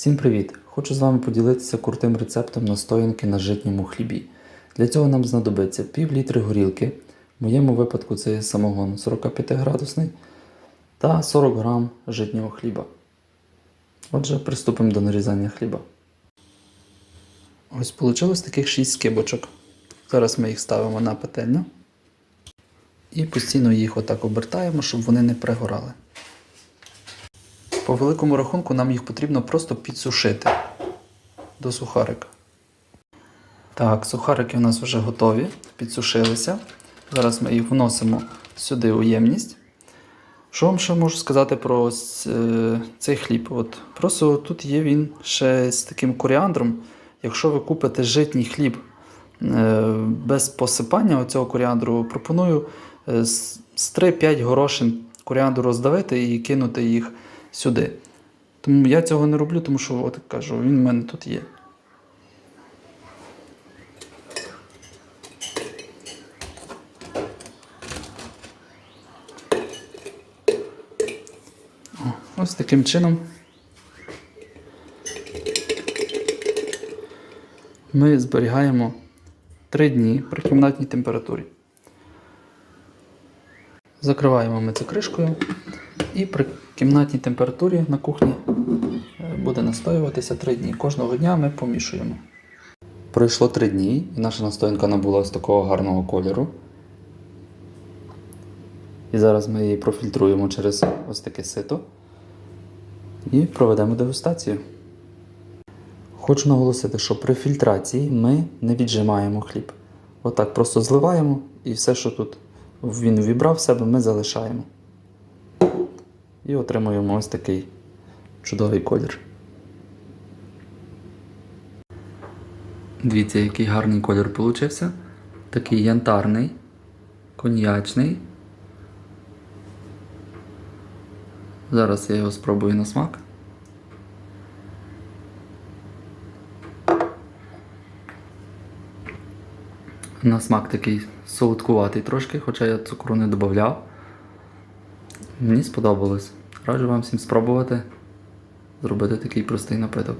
Всім привіт! Хочу з вами поділитися крутим рецептом настоянки на житньому хлібі. Для цього нам знадобиться пів літри горілки, в моєму випадку це є самогон 45 градусний та 40 грам житнього хліба. Отже, приступимо до нарізання хліба. Ось вийшло таких 6 скибочок. Зараз ми їх ставимо на пательню і постійно їх отак обертаємо, щоб вони не пригорали. По великому рахунку нам їх потрібно просто підсушити до сухарика. Так, сухарики у нас вже готові, підсушилися. Зараз ми їх вносимо сюди у ємність. Що вам ще можу сказати про ось, е, цей хліб? От, просто тут є він ще з таким коріандром. Якщо ви купите житній хліб е, без посипання цього коріандру, пропоную е, з з 3-5 горошин коріандру роздавити і кинути їх сюди. Тому я цього не роблю, тому що, от кажу, він в мене тут є. Ось таким чином ми зберігаємо 3 дні при кімнатній температурі. Закриваємо ми це кришкою і при кімнатній температурі на кухні е, буде настоюватися 3 дні. Кожного дня ми помішуємо. Пройшло 3 дні, і наша настоянка набула ось такого гарного кольору. І зараз ми її профільтруємо через ось таке сито і проведемо дегустацію. Хочу наголосити, що при фільтрації ми не віджимаємо хліб. Отак просто зливаємо і все, що тут він вібрав в себе, ми залишаємо. І отримуємо ось такий чудовий колір. Дивіться, який гарний колір получився. Такий янтарний, коньячний. Зараз я його спробую на смак. На смак такий солодкуватий трошки, хоча я цукру не додавав. Мені сподобалось. Раджу вам всім спробувати зробити такий простий напиток.